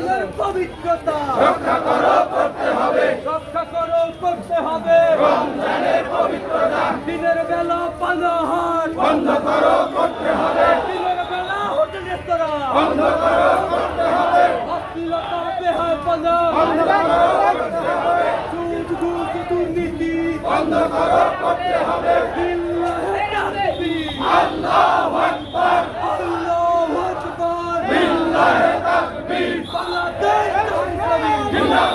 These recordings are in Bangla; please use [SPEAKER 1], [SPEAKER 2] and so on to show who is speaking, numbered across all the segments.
[SPEAKER 1] রমজানের পবিত্রতা।
[SPEAKER 2] রক্ষা করো করতে হবে।
[SPEAKER 1] রক্ষা করো করতে হবে।
[SPEAKER 2] রমজানের পবিত্রতা।
[SPEAKER 1] দিনের বেলা পানাহার।
[SPEAKER 2] বন্ধ করো করতে হবে।
[SPEAKER 1] দিনের বেলা হোটেল রেস্তোরাঁ।
[SPEAKER 2] বন্ধ করো করতে হবে।
[SPEAKER 1] অশ্লীলতা বেহায় পানা।
[SPEAKER 2] বন্ধ করো করতে হবে।
[SPEAKER 1] সুদ ঘুষ দুর্নীতি।
[SPEAKER 2] বন্ধ করো করতে হবে।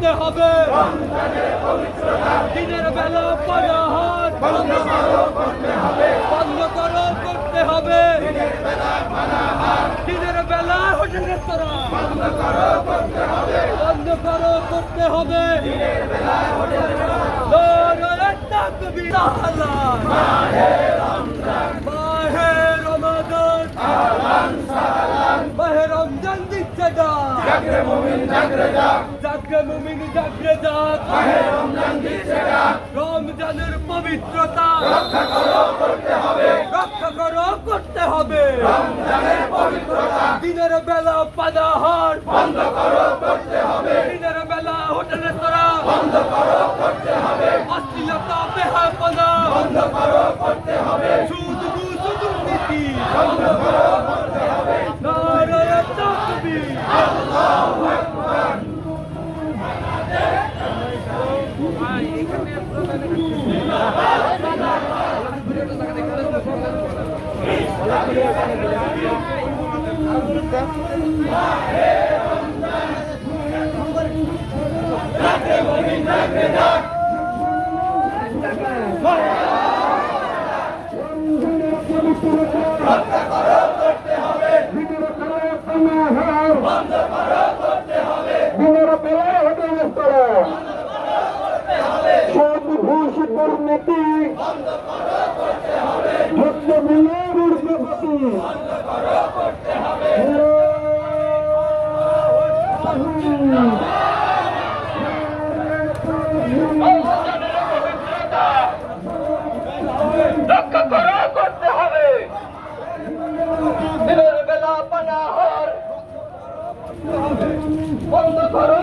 [SPEAKER 2] করতে হবে
[SPEAKER 1] দিনের বেলা পানাহার
[SPEAKER 2] বন্ধ করো করতে হবে
[SPEAKER 1] বন্ধ করো করতে হবে
[SPEAKER 2] দিনের বেলা পানাহার
[SPEAKER 1] দিনের বেলা হোটেল
[SPEAKER 2] বন্ধ করো করতে হবে
[SPEAKER 1] বন্ধ করো করতে হবে
[SPEAKER 2] দিনের বেলা হোটেল
[SPEAKER 1] নারায়ে তাকবীর আহলান
[SPEAKER 2] মাহে রমজান
[SPEAKER 1] মাহে রমাদান
[SPEAKER 2] আহলান সাহলান
[SPEAKER 1] মাহে রমজান দিচ্ছে ডাক
[SPEAKER 2] জাগরে মুমিন জাগরে ডাক
[SPEAKER 1] জাগরে মুমিন জাগরে ডাক
[SPEAKER 2] মাহে রমজান দিচ্ছে ডাক
[SPEAKER 1] রমজানের পবিত্রতা।
[SPEAKER 2] রক্ষা করো করতে হবে।
[SPEAKER 1] রক্ষা করো করতে হবে।
[SPEAKER 2] রমজানের পবিত্রতা।
[SPEAKER 1] দিনের বেলা পানাহার।
[SPEAKER 2] বন্ধ করো করতে হবে।
[SPEAKER 1] দিনের বেলা হোটেল রেস্তোরাঁ।
[SPEAKER 2] বন্ধ করো করতে হবে।
[SPEAKER 1] অশ্লীলতা বেহাপনা
[SPEAKER 2] বন্ধ করো করতে হবে।
[SPEAKER 1] সুদ ঘুষ দুর্নীতি
[SPEAKER 2] বন্ধ করো করতে হবে।
[SPEAKER 1] তাকবীর
[SPEAKER 2] আল্লাহু আকবার জাগরে মুমিন জাগরে ডাক রক্ষা করো করতে হবে বন্ধ করো করতে হবে
[SPEAKER 3] দিনের বেলায় হোটেল রেস্তোরাঁ সব ঘুষ দুর্নীতি ভক্ত মিলে উর্দুপতি
[SPEAKER 2] করতে হবে।
[SPEAKER 3] volta para